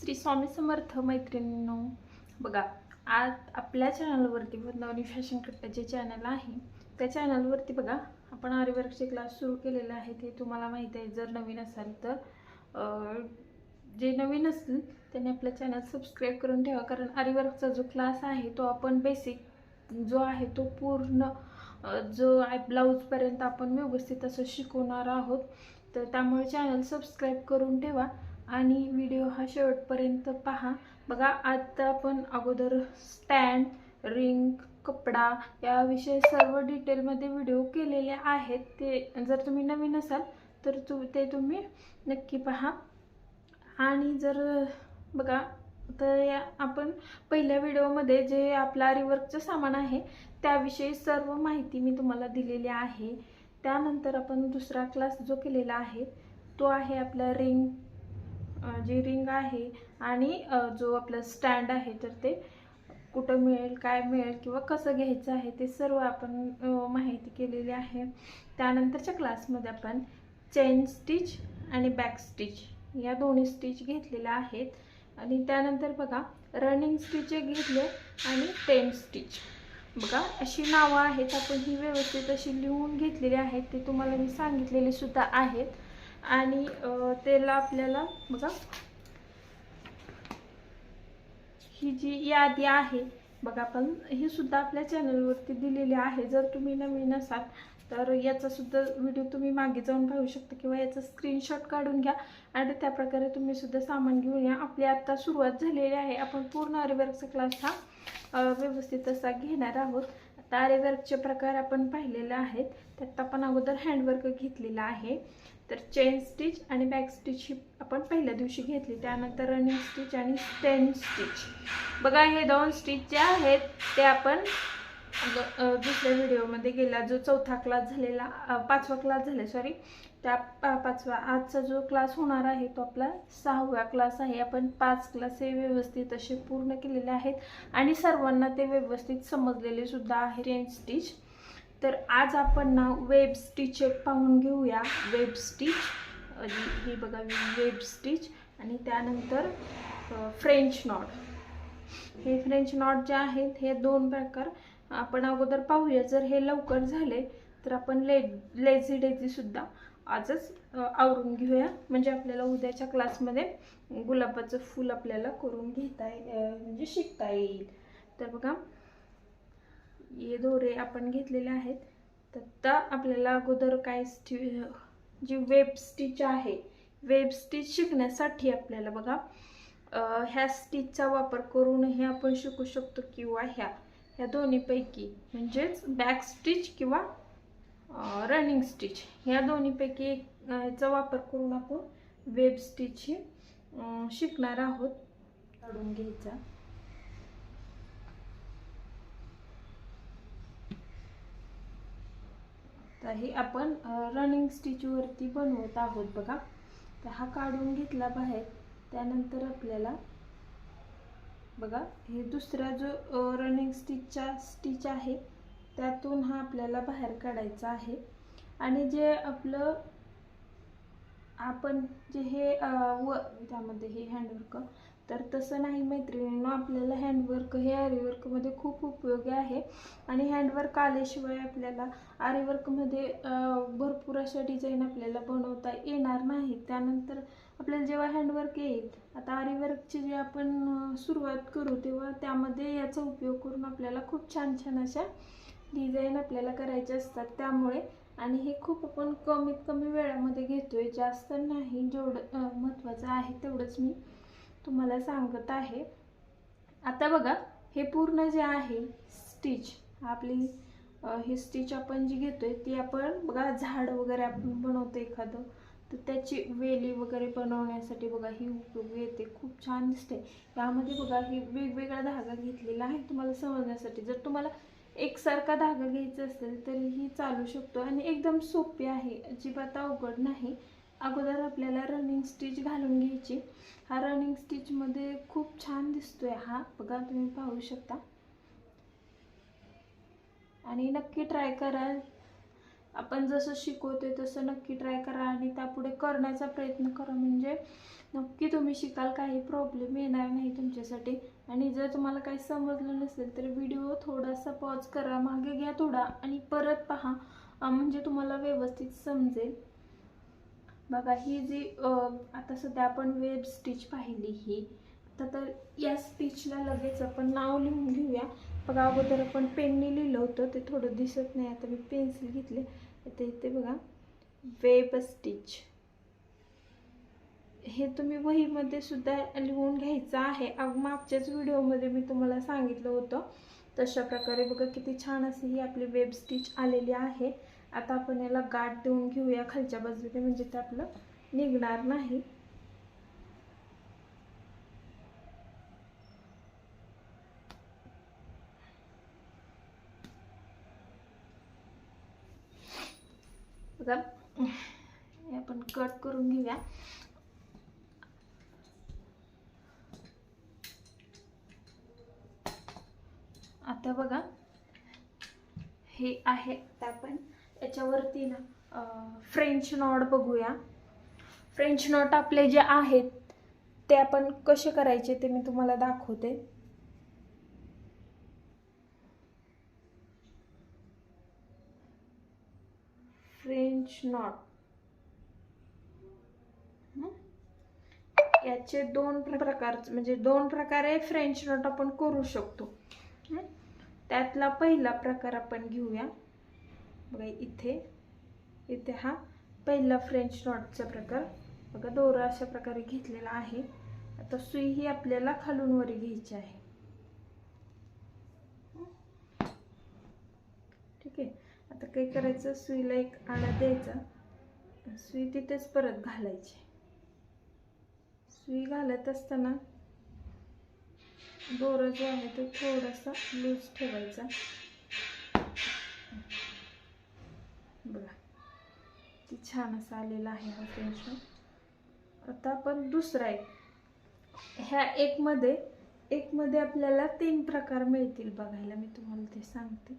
श्री स्वामी समर्थ मैत्रिणींनो बघा आज आपल्या चॅनलवरती वृंदावनी फॅशन कट्टा जे चॅनल आहे त्या चॅनलवरती बघा आपण आरिवर्कचे क्लास सुरू केलेले आहेत हे तुम्हाला माहीत आहे. जर नवीन असाल तर जे नवीन असतील त्यांनी आपलं चॅनल सबस्क्राईब करून ठेवा. कारण आरीवर्कचा जो क्लास आहे तो आपण बेसिक जो आहे तो पूर्ण जो आहे ब्लाऊजपर्यंत आपण व्यवस्थित असं शिकवणार आहोत. तर त्यामुळे चॅनल सबस्क्राईब करून ठेवा. आणि व्हिडिओ हा शेवटपर्यंत पहा. बघा आता आपण अगोदर स्टँड रिंग कपडा याविषयी सर्व डिटेलमध्ये व्हिडिओ केलेले आहेत. ते जर तुम्ही नवीन असाल तर तु ते तुम्ही नक्की पहा. आणि जर बघा तर या आपण पहिल्या व्हिडिओमध्ये जे आपला रिवर्कचं सामान आहे त्याविषयी सर्व माहिती मी तुम्हाला दिलेली आहे. त्यानंतर आपण दुसरा क्लास जो केलेला आहे तो आहे आपला रिंग जी रिंग आहे आणि जो आपला स्टँड आहे तर ते कुठं मिळेल काय मिळेल किंवा कसं घ्यायचं आहे ते सर्व आपण माहिती केलेली आहे. त्यानंतरच्या क्लासमध्ये आपण चेन स्टिच आणि बॅक स्टिच या दोन्ही स्टिच घेतलेल्या आहेत. आणि त्यानंतर बघा रनिंग स्टिच घेतले आणि टेन स्टिच. बघा अशी नावं आहेत आपण ही व्यवस्थित अशी लिहून घेतलेली आहेत ते तुम्हाला मी सांगितलेली सुद्धा आहेत. आणि त्याला आपल्याला बघा. ही जी यादी आहे बघा आपण ही सुद्धा आपल्या चॅनलवरती दिलेली आहे. जर तुम्ही नवीन असाल तर याचा सुद्धा व्हिडिओ तुम्ही मागे जाऊन पाहू शकता किंवा याचा स्क्रीनशॉट काढून घ्या. आणि त्या प्रकारे तुम्ही सुद्धा सामान घेऊन या. आपली आत्ता सुरुवात झालेली आहे. आपण पूर्ण आरेवर्कचा क्लास हा व्यवस्थित असा घेणार आहोत. आता आरेवर्कचे प्रकार आपण पाहिलेले आहेत. त्यात आपण अगोदर हँडवर्क घेतलेला आहे. तर चेन स्टिच आणि बॅक स्टिच ही आपण पहिल्या दिवशी घेतली. त्यानंतर रनिंग स्टिच आणि स्टेन स्टिच बघा हे दोन स्टिच जे आहेत ते आपण दुसऱ्या व्हिडिओमध्ये गेला जो चौथा क्लास झालेला पाचवा क्लास झाला सॉरी त्या पा पाचवा आजचा जो क्लास होणार आहे तो आपला सहावा क्लास आहे. आपण पाच क्लास हे व्यवस्थित असे पूर्ण केलेले आहेत. आणि सर्वांना ते व्यवस्थित समजलेले सुद्धा आहे. रेन स्टिच तर आज आपण ना वेब स्टिच एक पाहून घेऊया. वेब स्टिच ही बघा वेब स्टिच आणि त्यानंतर फ्रेंच नॉट हे फ्रेंच नॉट जे आहेत हे दोन प्रकार आपण अगोदर पाहूया. जर हे लवकर झाले तर आपण ले लेझी डेझीसुद्धा आजच आवरून घेऊया. म्हणजे आपल्याला उद्याच्या क्लासमध्ये गुलाबाचं फूल आपल्याला करून घेता येईल म्हणजे शिकता येईल. तर बघा हे दोरे आपण घेतलेले आहेत. तर आता आपल्याला अगोदर काय स्टि जी वेब स्टिच आहे वेब स्टिच शिकण्यासाठी आपल्याला बघा ह्या स्टिचचा वापर करूनही आपण शिकू शकतो किंवा ह्या ह्या दोन्हीपैकी. म्हणजेच बॅक स्टिच किंवा रनिंग स्टिच ह्या दोन्हीपैकी एक वापर करून आपण वेब स्टिच ही शिकणार आहोत. काढून घ्यायचा. तर हे आपण रनिंग स्टिचवरती बनवत आहोत बघा. तर हा काढून घेतला बाहेर. त्यानंतर आपल्याला बघा हे दुसरा जो रनिंग स्टिचचा स्टिच आहे त्यातून हा आपल्याला बाहेर काढायचा आहे. आणि जे आपलं आपण जे हे व त्यामध्ये हे हँडवर्क तर तसं नाही मैत्रिणींनो आपल्याला हँडवर्क हे आरीवर्कमध्ये खूप उपयोगी आहे. आणि हँडवर्क आल्याशिवाय आपल्याला आरीवर्कमध्ये भरपूर अशा डिझाईन आपल्याला बनवता येणार नाही त्यानंतर आपल्याला जेव्हा हँडवर्क येईल आता आरीवर्कची जे आपण सुरुवात करू तेव्हा त्यामध्ये याचा उपयोग करून आपल्याला खूप छान छान अशा डिझाईन आपल्याला करायचे असतात. त्यामुळे आणि हे खूप आपण कमीत कमी वेळामध्ये घेतो आहे जास्त नाही जेवढं महत्त्वाचं आहे तेवढंच मी तुम्हाला सांगत आहे. आता बघा हे पूर्ण जे आहे स्टिच आपली ही स्टिच आपण जी घेतोय ती आपण बघा झाड वगैरे आपण बनवतो एखादं तर त्याची वेली वगैरे बनवण्यासाठी बघा ही उपयोगी येते. खूप छान दिसते. यामध्ये बघा ही वेगवेगळा धागा घेतलेला आहे तुम्हाला समजण्यासाठी. जर तुम्हाला एकसारखा धागा घ्यायचा असेल तरीही चालू शकतो. आणि एकदम सोपी आहे. अजिबात अवघड नाही. अगोदर आपल्याला रनिंग स्टिच घालून घ्यायची. हा रनिंग स्टिचमध्ये खूप छान दिसतोय हा. बघा तुम्ही पाहू शकता. आणि नक्की ट्राय करा. आपण जसं शिकवतोय तसं नक्की ट्राय करा आणि त्यापुढे करण्याचा प्रयत्न करा. म्हणजे नक्की तुम्ही शिकाल काही प्रॉब्लेम येणार नाही तुमच्यासाठी. आणि जर तुम्हाला काही समजलं नसेल तर व्हिडिओ थोडासा पॉज करा मागे घ्या थोडा आणि परत पहा. म्हणजे तुम्हाला व्यवस्थित समजेल. बघा ही जी आता सध्या आपण वेब स्टिच पाहिली ही आता तर या स्टिचला लगेच आपण नाव लिहून घेऊया. बघा अगोदर आपण पेनने लिहिलं होतं ते थोडं दिसत नाही. आता मी पेन्सिल घेतले. आता इथे बघा वेब स्टिच हे तुम्ही वहीमध्ये सुद्धा लिहून घ्यायचं आहे. अग मागच्याच व्हिडिओमध्ये मी तुम्हाला सांगितलं होतं. तशा प्रकारे बघा किती छान अशी ही आपली वेब स्टिच आलेली आहे. आता आपण याला गाठ देऊन घेऊया खालच्या बाजूने म्हणजे ते आपलं निघणार नाही. आपण कट करून घेऊया. आता बघा हे आहे आता आपण याच्यावरती ना फ्रेंच नॉट बघूया. फ्रेंच नॉट आपले जे आहेत ते आपण कसे करायचे ते मी तुम्हाला दाखवते. फ्रेंच नॉट याचे दोन प्रकार म्हणजे दोन प्रकारे फ्रेंच नॉट आपण करू शकतो. त्यातला पहिला प्रकार आपण घेऊया. बघा इथे इथे हा पहिला फ्रेंच नॉटचा प्रकार. बघा दोरा अशा प्रकारे घेतलेला आहे. आता सुई ही आपल्याला खालून वर घ्यायची आहे. ठीक आहे? आता काय करायचं? सुईला एक आळा द्यायचा. सुई तिथेच परत घालायची. सुई घालत असताना दोरा जो आहे तो थोडासा लूज ठेवायचा. किती छान असा आलेला आहे हा टेन्शन आता आपण दुसरा एक. ह्या एकमध्ये एकमध्ये आपल्याला तीन प्रकार मिळतील बघायला मी तुम्हाला ते सांगते.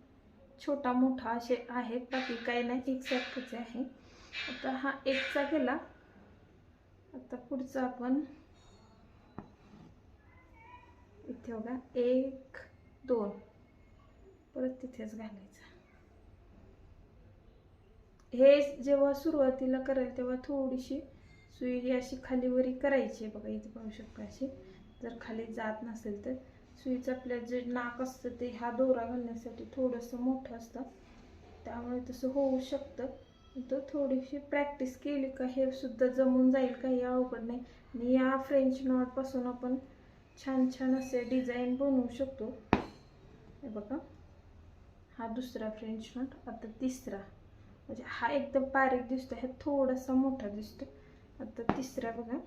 छोटा मोठा असे आहेत बाकी काही नाही एकसारखंच आहे. आता हा एकचा केला. आता पुढचा आपण इथे बघा एक दोन. परत तिथेच घालायचं. हे जेव्हा सुरुवातीला कराल तेव्हा थोडीशी सुई ही अशी खालीवरी करायची आहे बघा इथे पाहू शकता अशी. जर खाली जात नसेल तर. सुईचं आपल्या जे नाक असतं ते हा दोरा घालण्यासाठी थोडंसं मोठं असतं. त्यामुळे तसं होऊ शकतं. तर थोडीशी प्रॅक्टिस केली का हे सुद्धा जमून जाईल काही अवघड नाही. आणि या फ्रेंच नॉटपासून आपण छान छान असे डिझाईन बनवू शकतो. हे बघा. हा दुसरा फ्रेंच नॉट आता तिसरा. म्हणजे हा एकदम बारीक दिसतो हा थोडासा मोठा दिसतो आता तिसरा बघा.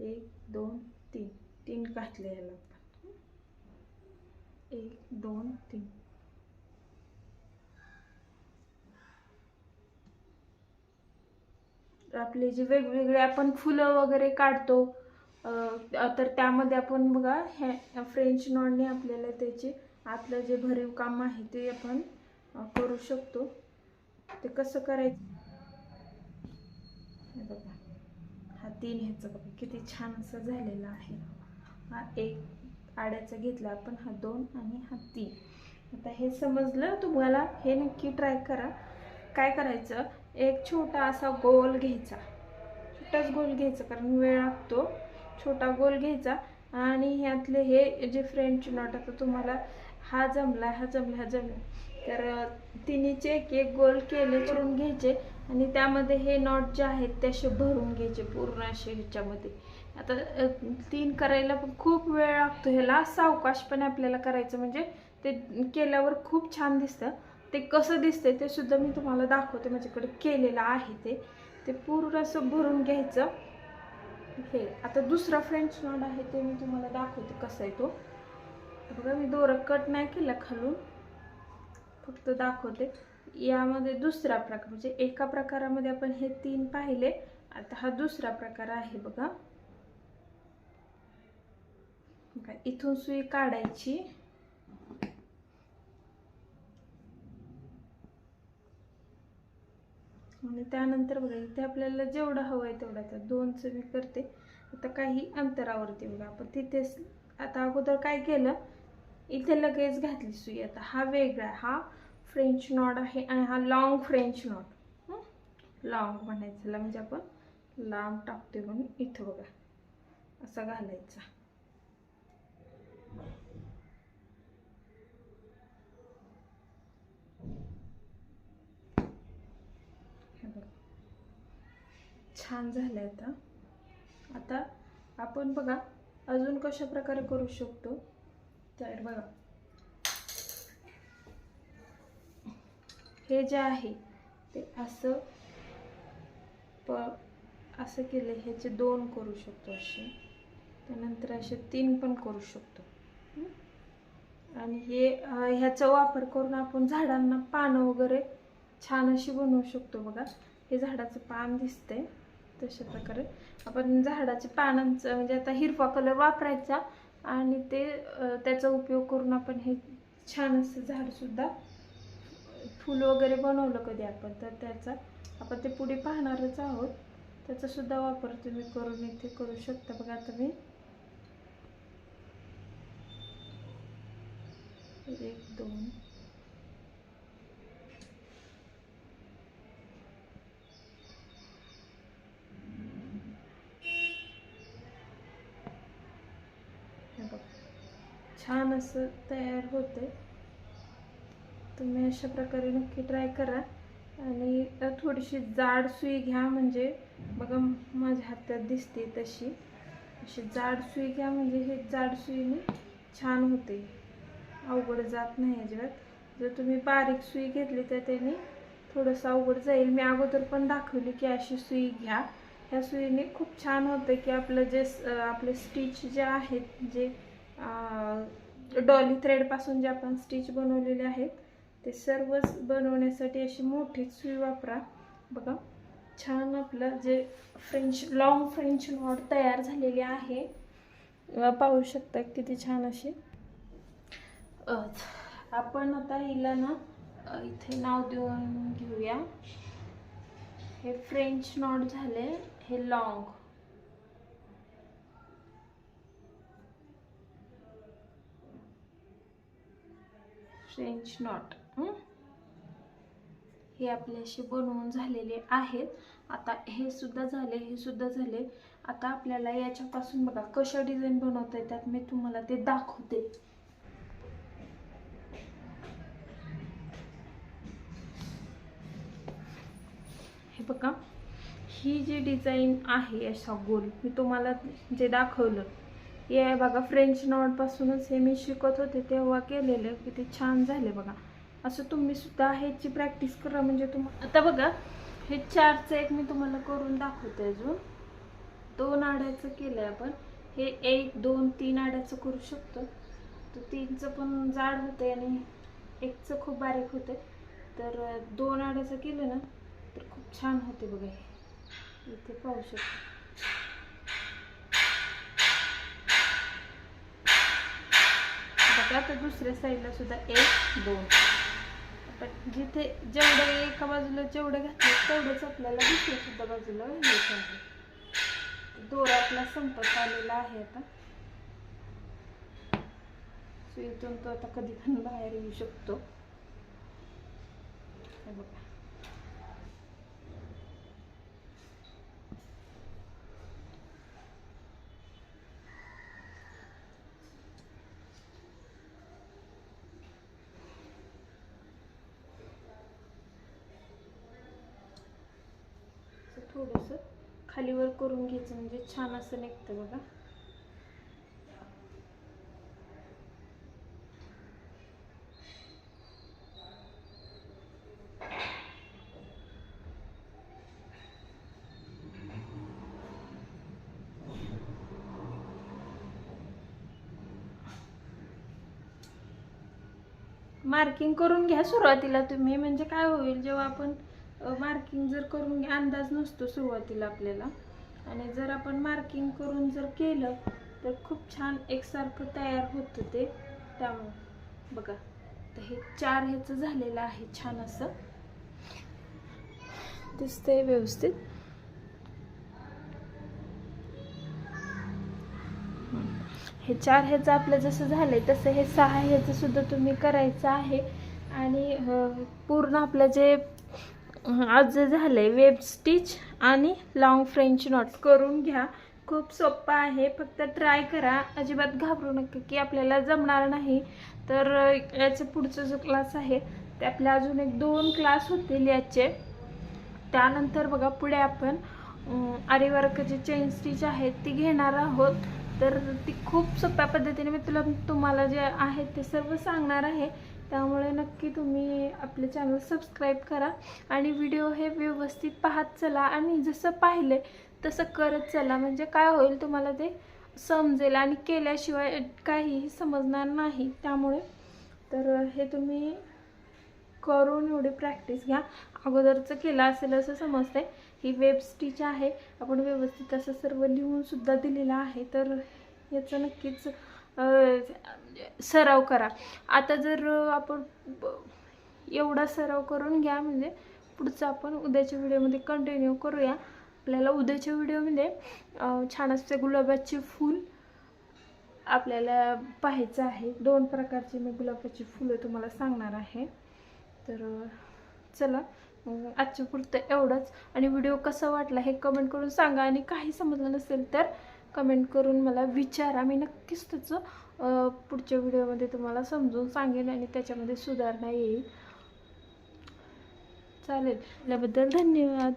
एक दोन तीन. तीन घातले याला आपण. एक दोन तीन. आपले जे वेगवेगळे आपण फुलं वगैरे काढतो तर त्यामध्ये आपण बघा ह्या फ्रेंच नॉनने आपल्याला त्याचे आतलं जे भरीव काम आहे ते आपण करू शकतो. ते कसं करायचं? हे बघा. हा तीन ह्याचं बघा. किती छान असं झालेला आहे. हा एक आड्याचा घेतला आपण हा दोन आणि हा तीन. आता हे समजलं तुम्हाला? हे नक्की ट्राय करा. काय करायचं? एक छोटा असा गोल घ्यायचा. छोटाच गोल घ्यायचा कारण वेळ लागतो. छोटा गोल घ्यायचा आणि ह्यातले हे जे फ्रेंच नॉट आता तुम्हाला हा जमला हा जमला हा जमला. तर तिन्हीचे एक एक गोल केले करून घ्यायचे. आणि त्यामध्ये हे नॉट जे आहेत ते असे भरून घ्यायचे पूर्ण असे ह्याच्यामध्ये. आता तीन करायला पण खूप वेळ लागतो. ह्याला सावकाश पण आपल्याला करायचं. म्हणजे ते केल्यावर खूप छान दिसतं. ते कसं दिसतंय ते सुद्धा मी तुम्हाला दाखवते. माझ्याकडे केलेलं आहे ते. ते पूर्ण असं भरून घ्यायचं. हे आता दुसरा फ्रेंच नॉट आहे ते मी तुम्हाला दाखवते कसं आहे तो. बघा मी दोरं कट नाही केला खालून. फक्त दाखवते. यामध्ये दुसरा प्रकार म्हणजे एका प्रकारामध्ये आपण हे तीन पाहिले. आता हा दुसरा प्रकार आहे बघा. इथून सुई काढायची. आणि त्यानंतर बघा इथे आपल्याला जेवढं हवं आहे तेवढं दोन दोनचं मी करते. आता काही अंतरावरती बघा आपण तिथेच आता अगोदर काय केलं? इथे लगेच घातली सुई. आता हा वेगळा हा फ्रेंच नॉट आहे आणि हा लाँग फ्रेंच नॉट लॉंग म्हणायचं म्हणजे आपण. लांब टाकतोय म्हणून इथं बघा. असा घालायचा. बघा. छान झालं आता. आता आपण बघा अजून कशा प्रकारे करू शकतो? तर बघा. हे जे आहे ते असं प असं केलं ह्याचे दोन करू शकतो असे. त्यानंतर असे तीन पण करू शकतो. आणि हे ह्याचा वापर करून आपण झाडांना पानं वगैरे छान अशी बनवू शकतो बघा. हे झाडाचं पान दिसतंय तशा प्रकारे. आपण झाडाच्या पानांचं म्हणजे आता हिरवा कलर वापरायचा आणि ते त्याचा उपयोग करून आपण हे छान असं झाडसुद्धा फूल वगैरे बनवलं कधी आपण तर त्याचा आपण ते पुढे पाहणारच आहोत. त्याचा सुद्धा वापर तुम्ही करून इथे करू शकता बघा आता मी एक दोन. छान असं तयार होते तुम्ही अशा प्रकारे नक्की ट्राय करा. आणि थोडीशी जाड सुई घ्या म्हणजे बघा माझ्या हातात दिसते तशी. अशी जाड सुई घ्या म्हणजे हे जाड सुईने छान होते. अवघड जात नाही अजिबात. जर तुम्ही बारीक सुई घेतली तर त्याने थोडंसं अवघड जाईल. मी अगोदर पण दाखवली की अशी सुई घ्या. ह्या सुईने खूप छान होतं की आपलं जे आपले स्टिच जे आहेत जे डॉली थ्रेडपासून जे आपण स्टिच बनवलेले आहेत ते सर्वच बनवण्यासाठी अशी मोठी सुई वापरा. बघा छान आपलं जे फ्रेंच लॉंग फ्रेंच नॉट तयार झालेली आहे. पाहू शकता किती छान अशी. आपण आता हिला ना इथे नाव देऊन घेऊया. हे फ्रेंच नॉट झाले हे लॉंग फ्रेंच नॉट हे? आपले असे बनवून झालेले आहेत. आता हे सुद्धा झाले हे सुद्धा झाले. आता आपल्याला याच्यापासून बघा कशा डिझाईन बनवता येतात मी तुम्हाला ते दाखवते. हे बघा ही जी डिझाईन आहे अशा गोल मी तुम्हाला जे दाखवलं हे आहे बघा फ्रेंच नॉटपासूनच हे मी शिकत होते तेव्हा केलेलं किती छान झाले बघा. असं तुम्ही सुद्धा ह्याची प्रॅक्टिस करा म्हणजे तुम्हाला आता बघा हे चारचं एक मी तुम्हाला करून दाखवते अजून. दोन आड्याचं केलं आहे आपण. हे एक दोन तीन आड्याचं करू शकतो. तर तीनचं पण जाड होते आणि एकचं खूप बारीक होते तर दोन आड्याचं केलं ना तर खूप छान होते बघा हे. इथे पाहू शकतो. बघा आता दुसऱ्या साईडला सुद्धा एक दोन. पण जिथे जेवढं एका बाजूला जेवढं घातलं तेवढंच आपल्याला दुसऱ्या सुद्धा बाजूला घालायचं आहे दोरा आपला संपत आलेला आहे आता. सुईतून तो आता कधी पण बाहेर येऊ शकतो. बघा असं थोडंसं खालीवर करून घ्यायचं म्हणजे छान असं निघतं बघा. मार्किंग करून घ्या सुरुवातीला तुम्ही म्हणजे काय होईल जेव्हा आपण मार्किंग जर करून अंदाज नसतो सुरुवातीला आपल्याला. आणि जर आपण मार्किंग करून जर केलं तर खूप छान एकसारखं तयार होतं ते. त्यामुळे बघा तर हे चार ह्याचं झालेलं आहे छान असं. दिसतंय व्यवस्थित. हे चार ह्याचं आपलं जसं झालंय तसं हे सहा ह्याचं सुद्धा तुम्ही करायचं आहे. आणि पूर्ण आपलं जे आज जे आहे वेब स्टिच आणि लॉंग फ्रेंच नॉट करून घ्या. खूप सोपं आहे. फक्त ट्राय करा. अजिबात घाबरू नका की आपल्याला जमणार नाही. तर याचं पुढचं जो क्लास आहे ते आपले अजून एक दोन क्लास होतील याचे. त्यानंतर बघा पुढे आपण अं, आरीवर्कचे चेन स्टिच आहेत ती घेणार आहोत. तर ती खूप सोप्या पद्धतीने मी तुला तुम्हाला जे आहे ते सर्व सांगणार आहे. त्यामुळे नक्की तुम्ही आपले चॅनल सबस्क्राईब करा आणि व्हिडिओ हे व्यवस्थित पाहत चला. आणि जसं पाहिले तसं करत चला. म्हणजे काय होईल तुम्हाला ते समजेल आणि केल्याशिवाय काहीही समजणार नाही. त्यामुळे तर हे तुम्ही करून एवढी प्रॅक्टिस घ्या. अगोदरचं केलं असेल असं समजतंय. ही वेब स्टिच आहे. आपण व्यवस्थित असं सर्व लिहूनसुद्धा दिलेलं आहे. तर याचं नक्कीच सराव करा. आता जर आपण एवढा सराव करून घ्या म्हणजे पुढचं आपण उद्याच्या व्हिडिओमध्ये कंटिन्यू करूया. आपल्याला उद्याच्या व्हिडिओमध्ये छान असते गुलाबाचे फूल आपल्याला पाहायचं आहे. दोन प्रकारचे मी गुलाबाची फुलं तुम्हाला सांगणार आहे. तर चला आजच्या पुरतं एवढंच. आणि व्हिडिओ कसा वाटला हे कमेंट करून सांगा. आणि काही समजलं नसेल तर कमेंट करून मला विचारा. मी नक्कीच त्याचं पुढच्या व्हिडिओमध्ये तुम्हाला समजून सांगेन आणि त्याच्यामध्ये सुधारणा येईल. चालेल. याबद्दल धन्यवाद.